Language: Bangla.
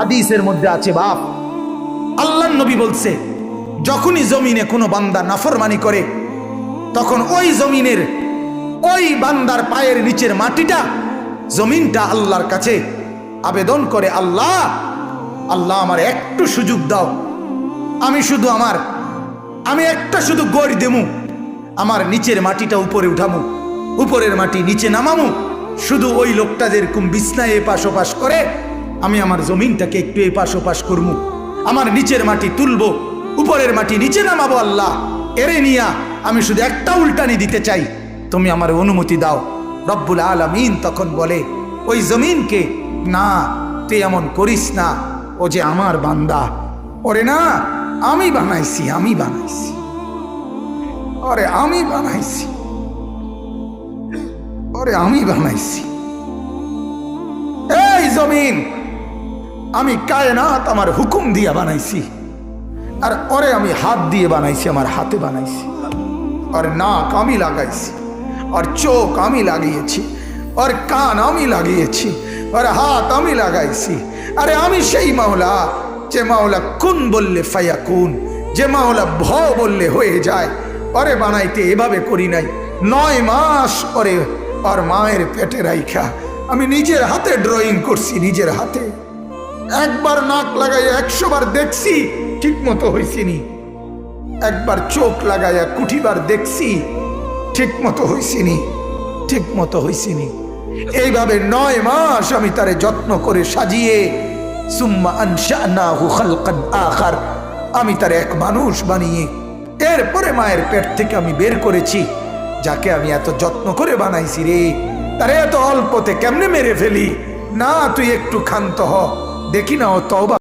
হাদিসের মধ্যে আছে, বাপ। আল্লাহ নবী বলছে, যখনই জমিনে কোনো বান্দা নাফরমানি করে, তখন ওই জমিনের ওই বান্দার পায়ের নিচের মাটিটা, জমিনটা আল্লাহর কাছে আবেদন করে, আল্লাহ আল্লাহ আমার একটু সুযোগ দাও। আমি শুধু আমার, আমি একটা শুধু গড় দেমু। আমার নিচের মাটিটা উপরে উঠামু। উপরের মাটি নিচে নামামু। শুধু ওই লোকটা যেরকম বিছনায় এপাশ ওপাশ করে আমি আমার জমিনটাকে একটু এপাশ ওপাশ করমু। আমার নিচের মাটি তুলবো, উপরের মাটি নিচে নামাবো আল্লাহ। এরে নিয়া, আমি শুধু একটা উল্টানি দিতে চাই। তুমি আমার অনুমতি দাও। রব্বুল আলমিন তখন বলে, ওই জমিনকে না, তুই এমন করিস না। ও যে আমার বান্দা। ওরে না, আমি বানাইছি আমি বানাইছি। ওরে আমি বানাইছি। ওরে আমি বানাইছি। এই জমিন আমি কায়নাত আমার হুকুম দিয়ে বানাইছি। আর ওরে আমি হাত দিয়ে বানাইছি, আমার হাতে বানাইছি। আর নাক আমি লাগাইছি আর চোখ আমি লাগিয়েছি আর কান আমি লাগিয়েছি আর হাত আমি লাগাইছি। আরে আমি সেই মাওলা, যে মাওলা কুন বললে ফায়া কুন যে মাওলা ভ বললে হয়ে যায়। অরে বানাইতে এভাবে করি নাই। নয় মাস পরে আর মায়ের পেটে রাইখা। আমি নিজের হাতে ড্রয়িং করছি, নিজের হাতে। একবার নাক লাগাই একশো বার দেখছি ঠিক মতো হয়েছিনি একবার চোখ লাগাইয়া কুঠিবার দেখছি ঠিক মতো হয়েছিনি ঠিক মতো হয়েছিনি এইভাবে নয় মাস আমি তারে যত্ন করে সাজিয়ে, সুম্মা আনশানাহু খালকান আখার, আমি তার এক মানুষ বানিয়ে, এরপরে মায়ের পেট থেকে আমি বের করেছি, যাকে আমি এত যত্ন করে বানাইছি রে, তারে এত অল্পতে কেমনে মেরে ফেলি? না, তুই একটু ক্ষান্ত হ। দেখি না ও তবা